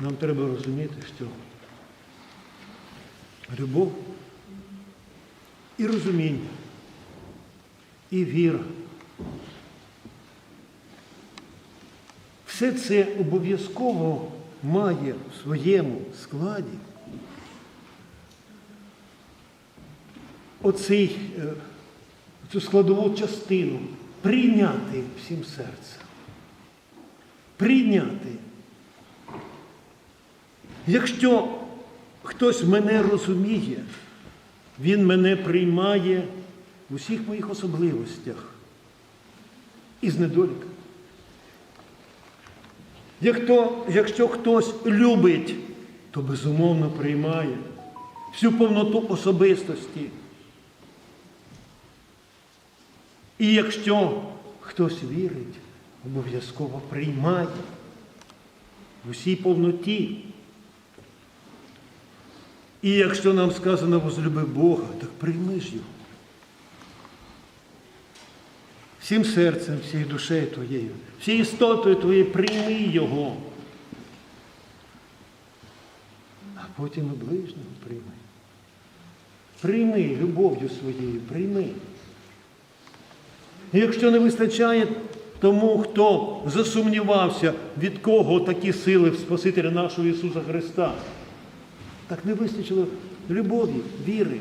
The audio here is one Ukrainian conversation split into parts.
Нам треба розуміти, що любов і розуміння, і віра. Все це обов'язково має в своєму складі оцей, е, цю складову частину прийняти всім серцем. Прийняти. Якщо хтось мене розуміє, він мене приймає в усіх моїх особливостях і з недоліками. Якщо, якщо хтось любить, то безумовно приймає всю повноту особистості. І якщо хтось вірить, обов'язково приймає в усій повноті. І якщо нам сказано возлюби Бога, так прийми ж його. Всім серцем, всією душею твоєю, всією істотою твоєю прийми його. А потім і ближнього прийми. Прийми любов'ю своєю, прийми. І якщо не вистачає тому, хто засумнівався, від кого такі сили в Спасителя нашого Ісуса Христа, так не вистачило любові, віри.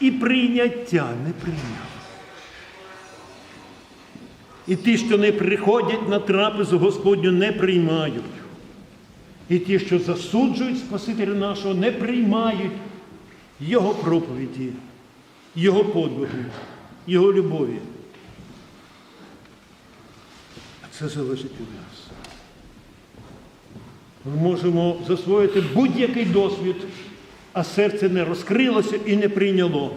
І прийняття не прийняв. І ті, що не приходять на трапезу Господню, не приймають. І ті, що засуджують Спасителя нашого, не приймають Його проповіді, Його подвигу, Його любові. А це залежить від нас. Ми можемо засвоїти будь-який досвід, а серце не розкрилося і не прийняло.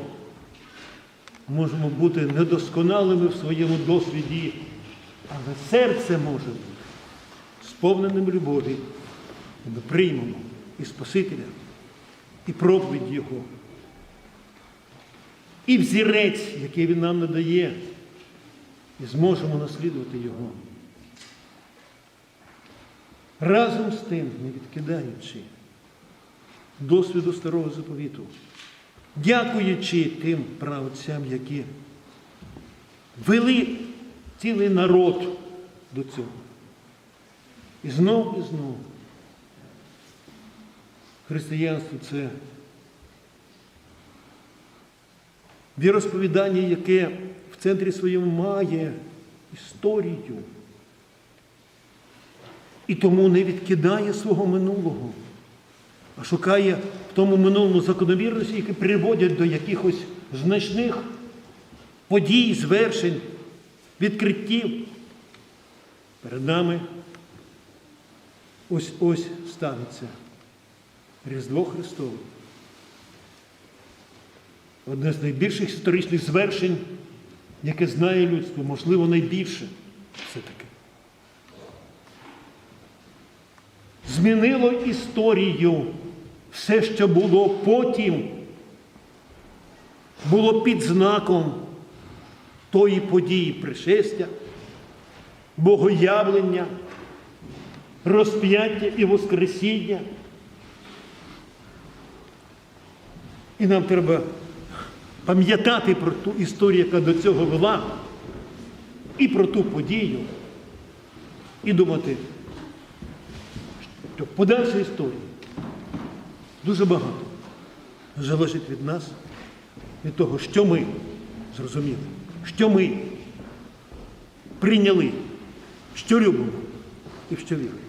Можемо бути недосконалими в своєму досвіді, але серце може бути сповненим любові. Ми приймемо і Спасителя, і проповідь Його, і взірець, який Він нам надає, і зможемо наслідувати Його. Разом з тим, не відкидаючи досвіду старого заповіту, дякуючи тим правцям, які вели цілий народ до цього. І знов і знов. Християнство це віросповідання, яке в центрі своєму має історію. І тому не відкидає свого минулого, а шукає в тому минулому закономірності, які приводять до якихось значних подій, звершень, відкриттів. Перед нами ось ось станеться Різдво Христове. Одне з найбільших історичних звершень, яке знає людство, можливо, найбільше все-таки. Змінило історію. Все, що було потім, було під знаком тої події пришестя, богоявлення, розп'яття і Воскресіння. І нам треба пам'ятати про ту історію, яка до цього вела, і про ту подію, і думати, подальша історія дуже багато залежить від нас, від того, що ми зрозуміли, що ми прийняли, що любимо і в що віримо.